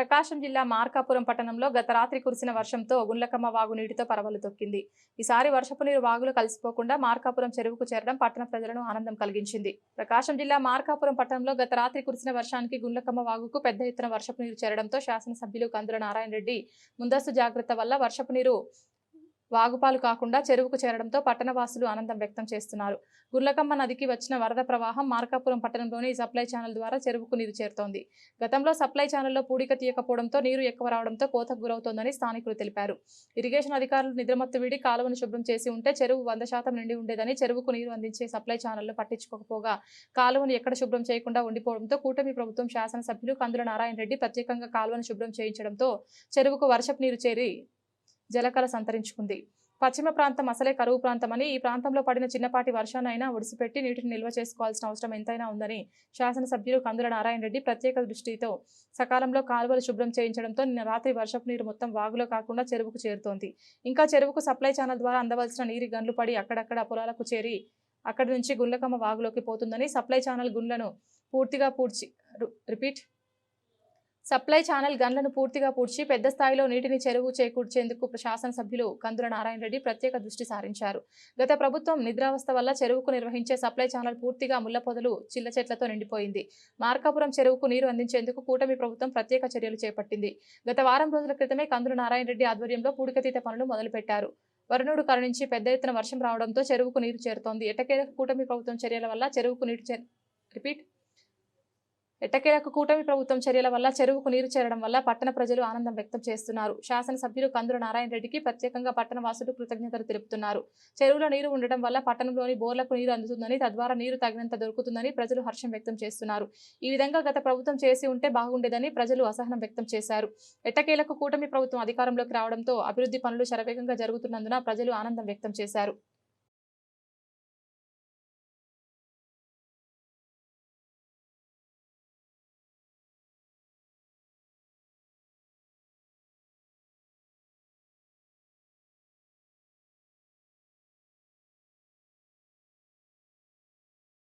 ప్రకాశం జిల్లా మార్కాపురం పట్టణంలో గత రాత్రి కురిసిన వర్షంతో గుండ్లకమ్మ వాగు నీటితో పరవలు తొక్కింది. ఈసారి వర్షపు నీరు వాగులు కలిసిపోకుండా మార్కాపురం చెరువుకు చేరడం పట్టణ ప్రజలను ఆనందం కలిగించింది. ప్రకాశం జిల్లా మార్కాపురం పట్టణంలో గత రాత్రి కురిసిన వర్షానికి గుండ్లకమ్మ వాగుకు పెద్ద ఎత్తున వర్షపు నీరు చేరడంతో శాసనసభ్యులు కందుల నారాయణ రెడ్డి ముందస్తు జాగ్రత్త వల్ల వర్షపు నీరు వాగుపాలు కాకుండా చెరువుకు చేరడంతో పట్టణవాసులు ఆనందం వ్యక్తం చేస్తున్నారు. గుర్లకమ్మ నదికి వచ్చిన వరద ప్రవాహం మార్కాపురం పట్టణంలోని సప్లై ఛానల్ ద్వారా చెరువుకు నీరు చేరుతోంది. గతంలో సప్లై ఛానల్లో పూడిక తీయకపోవడంతో నీరు ఎక్కువ రావడంతో కోతకు గురవుతోందని స్థానికులు తెలిపారు. ఇరిగేషన్ అధికారులు నిద్రమత్తు వీడి కాలువను శుభ్రం చేసి ఉంటే చెరువు వంద శాతం నిండి ఉండేదని చెరువుకు నీరు అందించే సప్లై ఛానళ్ళు పట్టించుకోకపోగా కాలువను ఎక్కడ శుభ్రం చేయకుండా ఉండిపోవడంతో కూటమి ప్రభుత్వం శాసనసభ్యులు కందుల నారాయణ రెడ్డి ప్రత్యేకంగా కాలువను శుభ్రం చేయించడంతో చెరువుకు వర్షపు నీరు చేరి జలకళ సంతరించుకుంది. పశ్చిమ ప్రాంతం అసలే కరువు ప్రాంతమని ఈ ప్రాంతంలో పడిన చిన్నపాటి వర్షానైనా ఒడిసిపెట్టి నీటిని నిల్వ చేసుకోవాల్సిన అవసరం ఎంతైనా ఉందని శాసనసభ్యులు కందుల నారాయణ రెడ్డి ప్రత్యేక దృష్టితో సకాలంలో కాలువలు శుభ్రం చేయించడంతో నిన్న రాత్రి వర్షపు నీరు మొత్తం వాగులో కాకుండా చెరువుకు చేరుతోంది. ఇంకా చెరువుకు సప్లై ఛానల్ ద్వారా అందవలసిన నీరు గన్లు పడి అక్కడక్కడ పొలాలకు చేరి అక్కడి నుంచి గుండ్లకమ్మ వాగులోకి పోతుందని సప్లై ఛానల్ గుండ్లను పూర్తిగా పూడ్చి రిపీట్ సప్లై ఛానల్ గన్లను పూర్తిగా పూడ్చి పెద్ద స్థాయిలో నీటిని చెరువు చేకూర్చేందుకు శాసనసభ్యులు కందుల నారాయణ రెడ్డి ప్రత్యేక దృష్టి సారించారు. గత ప్రభుత్వం నిద్రావస్థ వల్ల చెరువుకు నిర్వహించే సప్లై ఛానల్ పూర్తిగా ముళ్ళ పొదలు చిల్ల చెట్లతో నిండిపోయింది. మార్కాపురం చెరువుకు నీరు అందించేందుకు కూటమి ప్రభుత్వం ప్రత్యేక చర్యలు చేపట్టింది. గత వారం రోజుల క్రితమే కందుల నారాయణ రెడ్డి ఆధ్వర్యంలో పూడికతీత పనులు మొదలుపెట్టారు. వరుణుడు కరుణించి పెద్ద ఎత్తున వర్షం రావడంతో చెరువుకు నీరు చేరుతోంది. ఎట్టకేలకు కూటమి ప్రభుత్వం చర్యల వల్ల చెరువుకు నీరు రిపీట్. ఎట్టకేలకు కూటమి ప్రభుత్వం చర్యల వల్ల చెరువుకు నీరు చేరడం వల్ల పట్టణ ప్రజలు ఆనందం వ్యక్తం చేస్తున్నారు. శాసనసభ్యులు కందుల నారాయణ రెడ్డికి ప్రత్యేకంగా పట్టణ వాసులు కృతజ్ఞతలు తెలుపుతున్నారు. చెరువులో నీరు ఉండడం వల్ల పట్టణంలోని బోర్లకు నీరు అందుతుందని తద్వారా నీరు తగినంత దొరుకుతుందని ప్రజలు హర్షం వ్యక్తం చేస్తున్నారు. ఈ విధంగా గత ప్రభుత్వం చేసి ఉంటే బాగుండేదని ప్రజలు అసహనం వ్యక్తం చేశారు. ఎట్టకేలకు కూటమి ప్రభుత్వం అధికారంలోకి రావడంతో అభివృద్ధి పనులు శరవేగంగా జరుగుతున్నందున ప్రజలు ఆనందం వ్యక్తం చేశారు.